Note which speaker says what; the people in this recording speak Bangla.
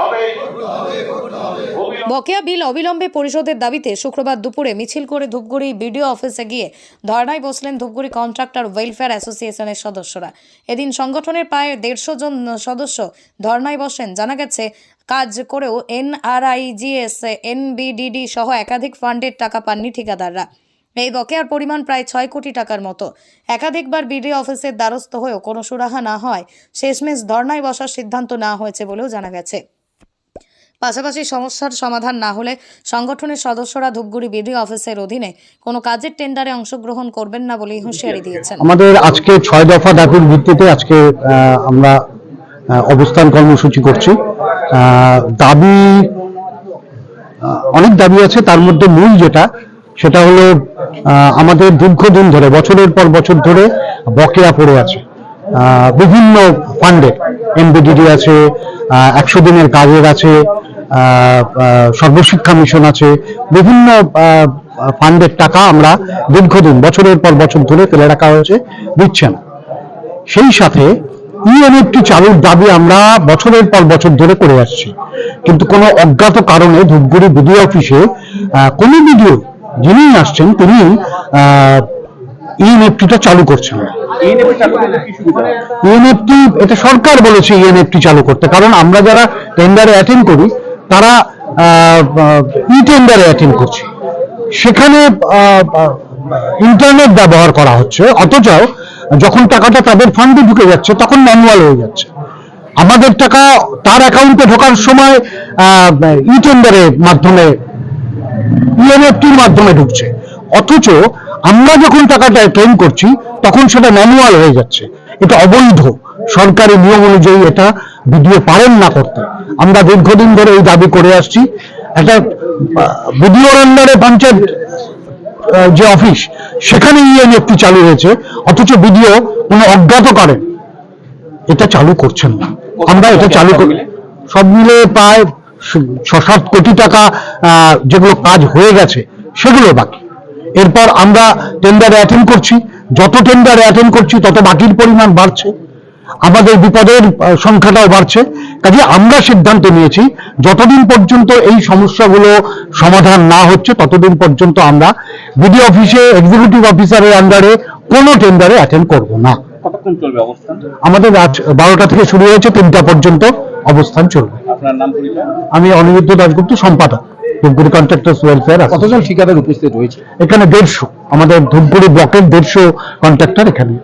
Speaker 1: হবে।
Speaker 2: বকেয়া বিল অবিলম্বে পরিশোধের দাবিতে শুক্রবার দুপুরে মিছিল করে ধূপগুড়ি বিডিও অফিসে গিয়ে ধর্নায় বসলেন ধূপগুড়ি কন্ট্রাক্টর ওয়েলফেয়ার অ্যাসোসিয়েশনের সদস্যরা। এদিন সংগঠনের প্রায় দেড়শো জন সদস্য ধর্নায় বসেন। জানা গেছে, কাজ করেও এনআরআইজিএস, এনবিডিডি সহ একাধিক ফান্ডের টাকা পাননি ঠিকাদাররা। এই বকেয়ার পরিমাণ প্রায় ছয় কোটি টাকার মতো। একাধিকবার বিডিও অফিসের দ্বারস্থ হয়েও কোনো সুরাহা না হয়, শেষমেশ ধর্নায় বসার সিদ্ধান্ত না হয়েছে বলেও জানা গেছে। পাশাপাশি সমস্যার সমাধান না হলে সংগঠনের সদস্যরা ধূপগুড়ি বিডিও অফিসের অধীনে কোনো কাজের টেন্ডারে অংশগ্রহণ করবেন না বলেই হুঁশিয়ারি দিয়েছেন।
Speaker 3: আমাদের আজকে ছয় দফা দাবির ভিত্তিতে আজকে আমরা অবস্থান কর্মসূচি করছি। দাবি অনেক দাবি আছে, তার মধ্যে মূল যেটা সেটা হলো আমাদের দীর্ঘদিন ধরে, বছরের পর বছর ধরে বকেয়া পড়ে আছে। বিভিন্ন ফান্ডে এমবিডিডি আছে একশো দিনের কাজের আছে সর্বশিক্ষা মিশন আছে, বিভিন্ন ফান্ডের টাকা আমরা দীর্ঘদিন, বছরের পর বছর ধরে ফেলে রাখা হয়েছে দিচ্ছে না সেই সাথে ইএনএফটি চালুর দাবি আমরা বছরের পর বছর ধরে করে আসছি। কিন্তু কোনো অজ্ঞাত কারণে ধূপগুড়ি বিডিও অফিসে কোনো বিডিও যিনি আসছেন তিনি ইএনএফটিটা চালু করছেন। ইএনএফটি এটা সরকার বলেছে ইএনএফটি চালু করতে কারণ আমরা যারা টেন্ডারে অ্যাটেন্ড করি তারা ই টেন্ডারে অ্যাটেন্ড করছি। সেখানে ইন্টারনেট ব্যবহার করা হচ্ছে অথচ যখন টাকাটা তাদের ফান্ডে ঢুকে যাচ্ছে তখন ম্যানুয়াল হয়ে যাচ্ছে। আমাদের টাকা তার অ্যাকাউন্টে ঢোকার সময় ই টেন্ডারের মাধ্যমে ইএনএফটির মাধ্যমে ঢুকছে। অথচ আমরা যখন টাকাটা ক্লেম করছি তখন সেটা ম্যানুয়াল হয়ে যাচ্ছে। এটা অবৈধ। সরকারি নিয়ম অনুযায়ী এটা বিডিও পারেন না করতে। আমরা দীর্ঘদিন ধরে এই দাবি করে আসছি। একটা বিডিওর আন্ডারে পঞ্চায়েত যে অফিস সেখানে ইএনএফটি চালু হয়েছে। অথচ বিডিও কোনো অজ্ঞাত করেন। এটা চালু করছেন না। আমরা এটা চালু করি সব মিলে প্রায় ছ সাত কোটি টাকা যেগুলো কাজ হয়ে গেছে সেগুলো বাকি। এরপর আমরা টেন্ডারে অ্যাটেন্ড করছি। যত টেন্ডারে অ্যাটেন্ড করছি তত বাকির পরিমাণ বাড়ছে। আমাদের বিপদের সংখ্যাটাও বাড়ছে। কাজে আমরা সিদ্ধান্ত নিয়েছি যতদিন পর্যন্ত এই সমস্যাগুলো সমাধান না হচ্ছে ততদিন পর্যন্ত আমরা বিডি অফিসে এক্সিকিউটিভ অফিসারের আন্ডারে কোনো টেন্ডারে অ্যাটেন্ড করব না।
Speaker 4: কতক্ষণ চলবে অবস্থান?
Speaker 3: আমাদের রাত বারোটা থেকে শুরু হয়েছে তিনটা পর্যন্ত অবস্থান চলবে। আমি অনিরুদ্ধ দাসগুপ্ত সম্পাদক। ধূপগুড়ি কন্ট্রাক্টার্স ওয়েলফেয়ার
Speaker 5: কতজন ঠিকাদার উপস্থিত রয়েছে
Speaker 3: এখানে দেড়শো আমাদের ধূপগুড়ি ব্লকের দেড়শো কন্ট্রাক্টর এখানে।